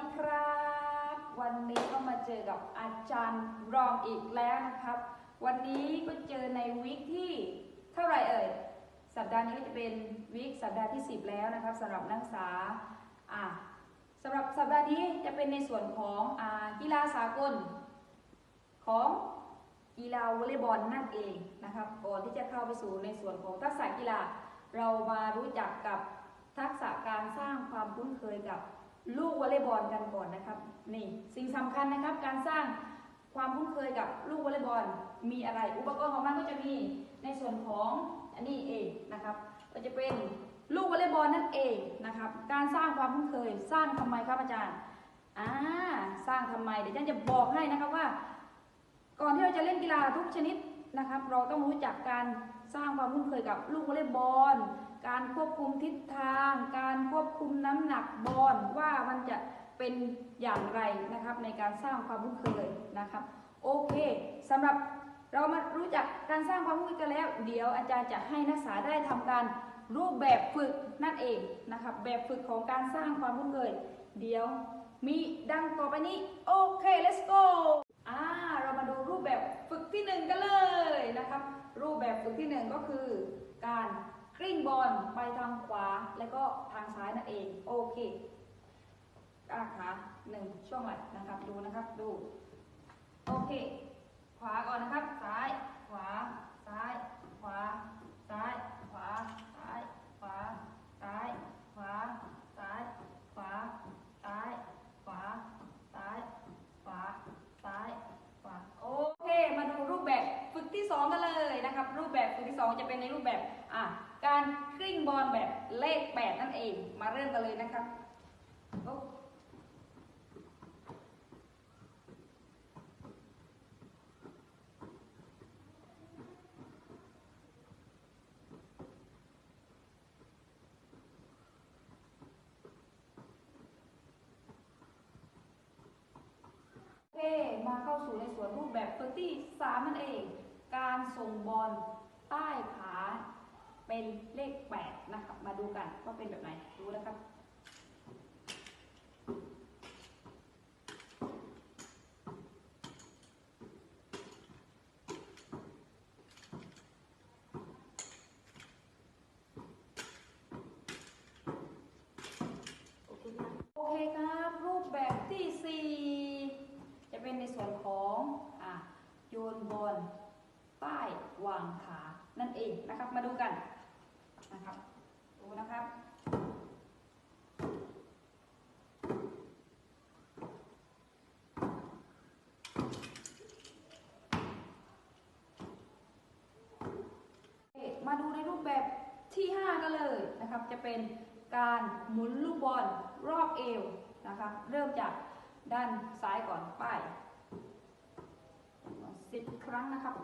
ดีครับ วันนี้ก็มาเจอกับอาจารย์รองอีกแล้วนะครับ วันนี้ก็เจอในวิกที่เท่าไหร่เอ่ยสัปดาห์นี้ก็จะเป็นวิกสัปดาห์ที่ 10 แล้วนะครับสำหรับนักศึกษาอะสำหรับสัปดาห์นี้จะเป็นในส่วนของอกีฬาสากล ของกีฬาวอลเลย์บอลนั่นเองนะครับ ก่อนที่จะเข้าไปสู่ในส่วนของทักษะกีฬา เรามารู้จักกับทักษะการสร้างความคุ้นเคยกับ ลูกวอลเลย์บอลกันก่อนนะครับ นี่สิ่งสำคัญนะครับ การสร้างความคุ้นเคยกับลูกวอลเลย์บอลมีอะไร อุปกรณ์ของมันก็จะมีในส่วนของอันนี้เองนะครับ ก็จะเป็นลูกวอลเลย์บอลนั่นเองนะครับ การสร้างความคุ้นเคยสร้างทำไมครับอาจารย์อ่าสร้างทำไมเดี๋ยวอาจารย์จะบอกให้นะครับว่า ก่อนที่เราจะเล่นกีฬาทุกชนิด นะครับ เราต้องรู้จักการสร้างความคุ้นเคยกับลูกวอลเลย์บอล การควบคุมทิศทาง การควบคุมน้ำหนักบอลว่ามันจะเป็นอย่างไรนะครับ ในการสร้างความคุ้นเคยนะครับ โอเคสำหรับเรามารู้จักการสร้างความคุ้นเคยกันแล้ว เดี๋ยวอาจารย์จะให้นักศึกษาได้ทำการรูปแบบฝึกนั่นเองนะครับ แบบฝึกของการสร้างความคุ้นเคย เดี๋ยวมีดังต่อไปนี้ โอเค let's go อ่า เรามาดูรูปแบบ ที่หนึ่งกันเลยนะครับรูปแบบฝึกที่หนึ่งก็คือการกลิ้งบอลไปทางขวาแล้วก็ทางซ้ายนั่นเองโอเคอ้าขาหนึ่งช่วงไหล่นะครับดูนะครับดูโอเค ขวาก่อนนะครับ ซ้าย ขวา ซ้าย ขวา ซ้าย ขวา 2 จะเป็นในรูปแบบอะการคลิ้งบอลแบบเลข 8 นั่นเอง มาเริ่มกันเลยนะครับมาเข้าสู่ในส่วนรูปแบบเฟอร์ตี้สามนั่นเอง การส่งบอล ใต้ขาเป็นเลขแปดนะครับ มาดูกันว่าเป็นแบบไหนดูนะครับโอเคครับโอเคครับรูปแบบที่สี่จะเป็นในส่วนของอะโยนบอลใต้วางขา นั่นเองนะครับ มาดูกันนะครับ ดูนะครับมาดูในรูปแบบที่ 5 กันเลยนะครับ จะเป็นการหมุนลูกบอลรอบเอวนะครับเริ่มจากด้านซ้ายก่อนป้ายสิบครั้งนะครับ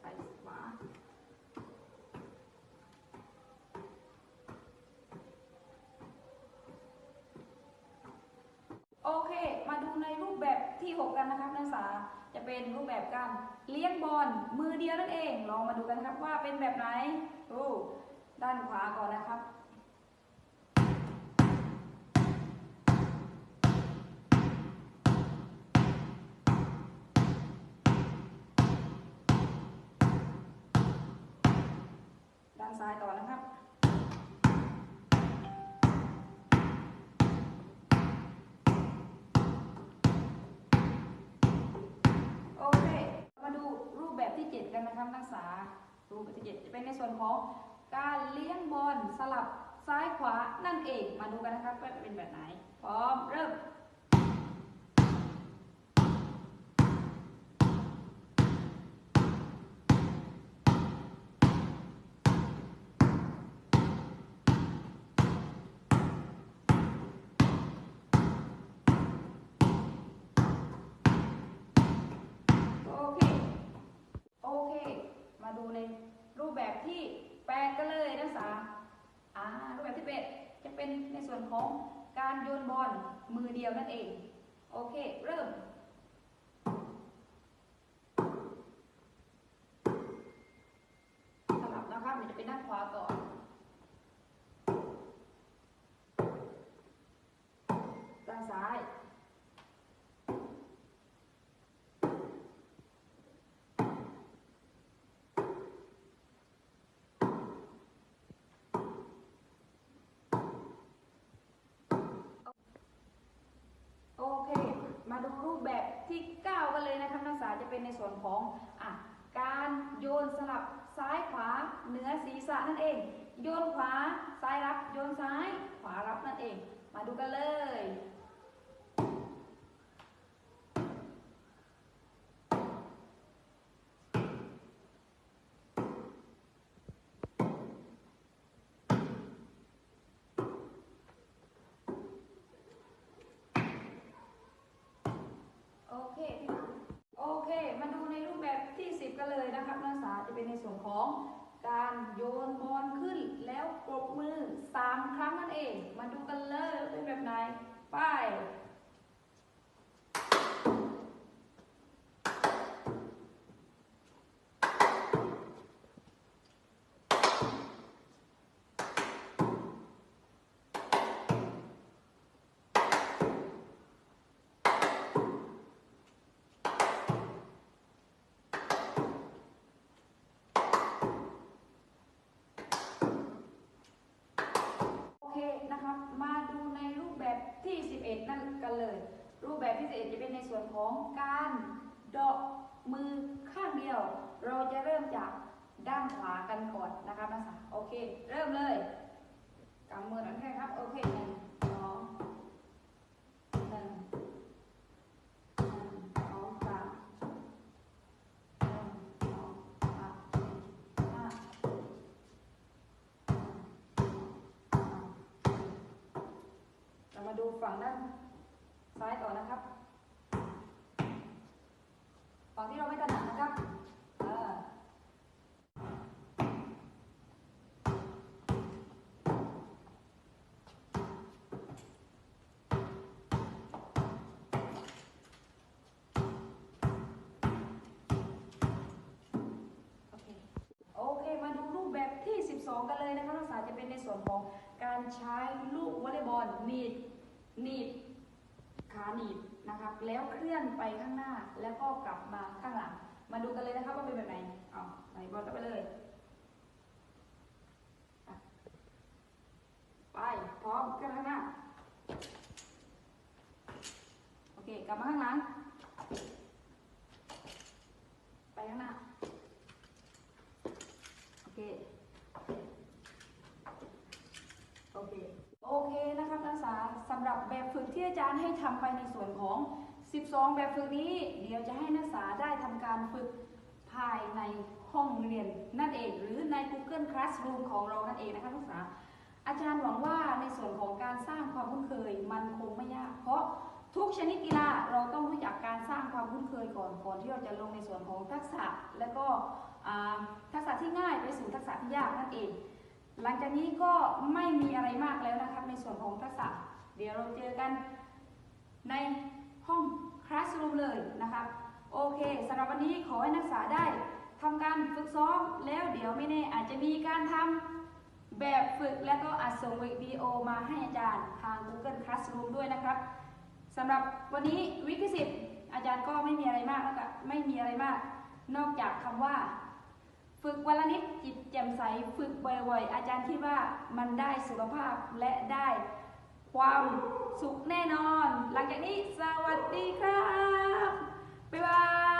ไปขวา โอเค มาดูในรูปแบบที่6กันนะครับนักศึกษาจะเป็นรูปแบบการเลี้ยงบอลมือเดียวนั่นเองลองมาดูกันครับว่าเป็นแบบไหนดูด้านขวาก่อนนะครับ ด้านซ้ายต่อนะครับ แบบที่ 7 กันนะครับนักศึกษารูปแบบที่7จะเป็นในส่วนของการเลี้ยงบอลสลับซ้ายขวานั่นเอง มาดูกันนะครับว่าจะเป็นแบบไหน พร้อมเริ่ม มาดูในรูปแบบที่แปดกันเลยนักศึกษาอ่ารูปแบบที่แปดจะเป็นในส่วนของการโยนบอลมือเดียวนั่นเอง โอเค เริ่มสลับนะครับจะเป็นด้านขวาก่อน ด้านซ้าย โอเค มาดูรูปแบบที่9กันเลยนะคะนักศึกษาจะเป็นในส่วนของอะการโยนสลับซ้ายขวาเหนือศีรษะนั่นเอง โยนขวาซ้ายรับโยนซ้าย ขวารับนั่นเอง มาดูกันเลย โอเคพี่หมาโอเค มาดูในรูปแบบที่ 10 กันเลยนะครับนักศึกษาจะเป็นในส่วนของการโยนบอลขึ้นแล้วปรบมือ 3 ครั้งนั่นเอง มาดูกันเลยว่าเป็น 11นะครับมาดูในรูปแบบที่ 11 นั่นกันเลย รูปแบบที่ 11 จะเป็นในส่วนของการเดาะมือข้างเดียว เราจะเริ่มจากด้านขวากันก่อนนะคะนักศึกษาโอเค เริ่มเลยกำมือนั่นแค่ครับ โอเคหนึ่ง เรามาดูฝั่งด้านซ้ายต่อนะครับ ฝั่งที่เราไม่ถนัดนะครับโอเคโอเคมาดูรูปแบบที่ 12 กันเลยนะคะนักศึกษาจะเป็นในส่วนของ การใช้ลูกวอลเลย์บอลหนีบหนีบขาหนีบนะครับแล้วเคลื่อนไปข้างหน้าแล้วก็กลับมาข้างหลัง มาดูกันเลยนะครับว่าเป็นแบบไหนเอาไหนบอลก็ไปเลยไปพร้อมเคลื่อนข้างหน้า โอเค กลับมาข้างหลัง ไปข้างหน้า โอเค โอเค โอเคนะครับนักศึกษาสำหรับแบบฝึกที่อาจารย์ให้ทำไปในส่วนของ 12 แบบฝึกนี้ เดี๋ยวจะให้นักศึกษาได้ทำการฝึกภายในห้องเรียนนั่นเอง หรือใน Google Classroom ของเรานั่นเองนะคะนักศึกษา อาจารย์หวังว่าในส่วนของการสร้างความคุ้นเคยมันคงไม่ยาก เพราะทุกชนิดกีฬาเราต้องรู้จักการสร้างความคุ้นเคยก่อนก่อนที่เราจะลงในส่วนของทักษะ และก็ทักษะที่ง่ายไปสู่ทักษะที่ยากนั่นเอง หลังจากนี้ก็ไม่มีอะไรมากแล้วนะครับในส่วนของทักษะ เดี๋ยวเราเจอกัน ในห้องคลาส r ูมเลยนะครับโอเคสำหรับวันนี้ขอให้นักศึกษาได้ทำการฝึกซ้อมแล้วเดี๋ยวไม่แน่อาจจะมีการทำแบบฝึกและก็อัดส่งวิดีโอมาให้อาจารย์ทาง Google Classroom ด้วยนะครับสำหรับวันนี้วิกฤตอาจารย์ก็ไม่มีอะไรมากแล้วก็ไม่มีอะไรมาก นอกจากคำว่า ฝึกวันละนิดจิตแจ่มใส ฝึกบ่อยๆ อาจารย์คิดว่ามันได้สุขภาพและได้ ความสุขแน่นอน หลังจากนี้สวัสดีครับ บ๊ายบาย